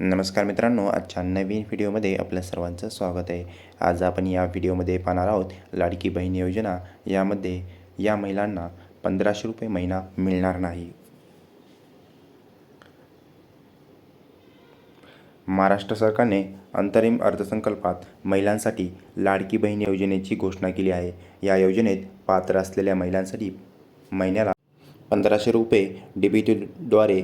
नमस्कार मित्रांनो आजच्या नवीन व्हिडिओमध्ये आपल्या सर्वांचं स्वागत आहे. आज आपण या व्हिडिओमध्ये पाहणार आहोत लाडकी बहीण योजना. यामध्ये या महिलांना पंधराशे रुपये महिना मिळणार नाही. महाराष्ट्र सरकारने अंतरिम अर्थसंकल्पात महिलांसाठी लाडकी बहीण योजनेची घोषणा केली आहे. या योजनेत पात्र असलेल्या महिलांसाठी महिन्याला पंधराशे रुपये डीबीटीद्वारे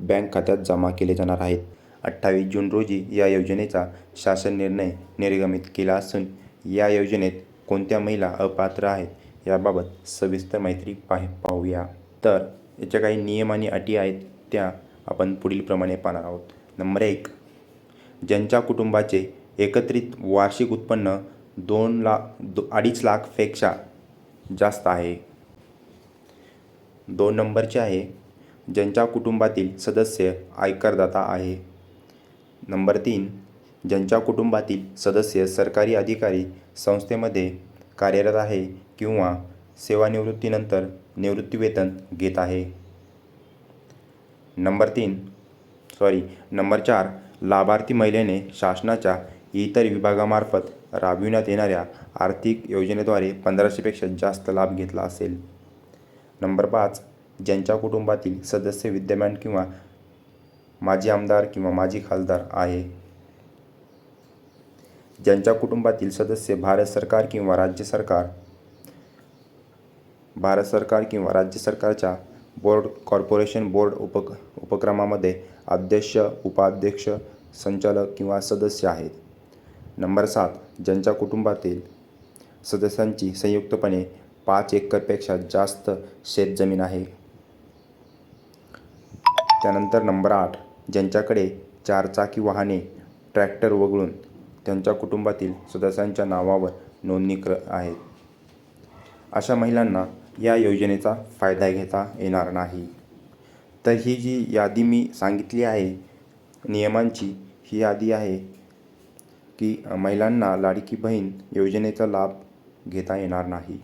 बँक खात्यात जमा केले जाणार आहेत. अठ्ठावीस जून रोजी या योजनेचा शासन निर्णय निर्गमित केला असून या योजनेत कोणत्या महिला अपात्र आहेत याबाबत सविस्तर माहिती पाह पाहूया. तर याच्या काही नियम आणि अटी आहेत त्या आपण पुढीलप्रमाणे पाहणार आहोत. नंबर एक ज्यांच्या कुटुंबाचे एकत्रित वार्षिक उत्पन्न दोन लाख दो अडीच लाखपेक्षा जास्त आहे. दोन नंबरचे आहे ज्यांच्या कुटुंबातील सदस्य आयकरदाता आहे. नंबर तीन ज्यांच्या कुटुंबातील सदस्य सरकारी अधिकारी संस्थेमध्ये कार्यरत आहे किंवा सेवानिवृत्तीनंतर निवृत्तीवेतन घेत आहे. नंबर तीन सॉरी नंबर चार लाभार्थी महिलेने शासनाच्या इतर विभागामार्फत राबविण्यात येणाऱ्या आर्थिक योजनेद्वारे पंधराशेपेक्षा जास्त लाभ घेतला असेल. नंबर पाच ज्यांच्या कुटुंबातील सदस्य विद्यमान किंवा माजी आमदार किंवा माजी खासदार आहे. ज्यांच्या कुटुंबातील सदस्य भारत सरकार किंवा राज्य सरकार भारत सरकार किंवा राज्य सरकारच्या बोर्ड कॉर्पोरेशन बोर्ड उपक उपक्रमामध्ये अध्यक्ष उपाध्यक्ष संचालक किंवा सदस्य आहेत. नंबर सात ज्यांच्या कुटुंबातील सदस्यांची संयुक्तपणे पाच एकरपेक्षा जास्त शेतजमीन आहे. त्यानंतर नंबर आठ ज्यांच्याकडे चारचाकी वाहने ट्रॅक्टर वगळून त्यांच्या कुटुंबातील सदस्यांच्या नावावर नोंदणी नोंदणीकृत आहेत. अशा महिलांना या योजनेचा फायदा घेता येणार नाही. तर ही जी यादी मी सांगितली आहे नियमांची ही यादी आहे की महिलांना लाडकी बहीण योजनेचा लाभ घेता येणार नाही.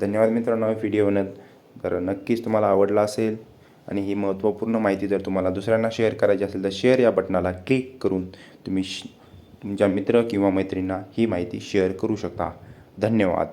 धन्यवाद मित्रांनो व्हिडिओ न तर नक्कीच तुम्हाला आवडला असेल आणि ही महत्त्वपूर्ण माहिती जर तुम्हाला दुसऱ्यांना शेअर करायची असेल तर शेअर या बटनाला क्लिक करून तुम्ही श तुमच्या मित्र किंवा मैत्रिणींना ही माहिती शेअर करू शकता. धन्यवाद.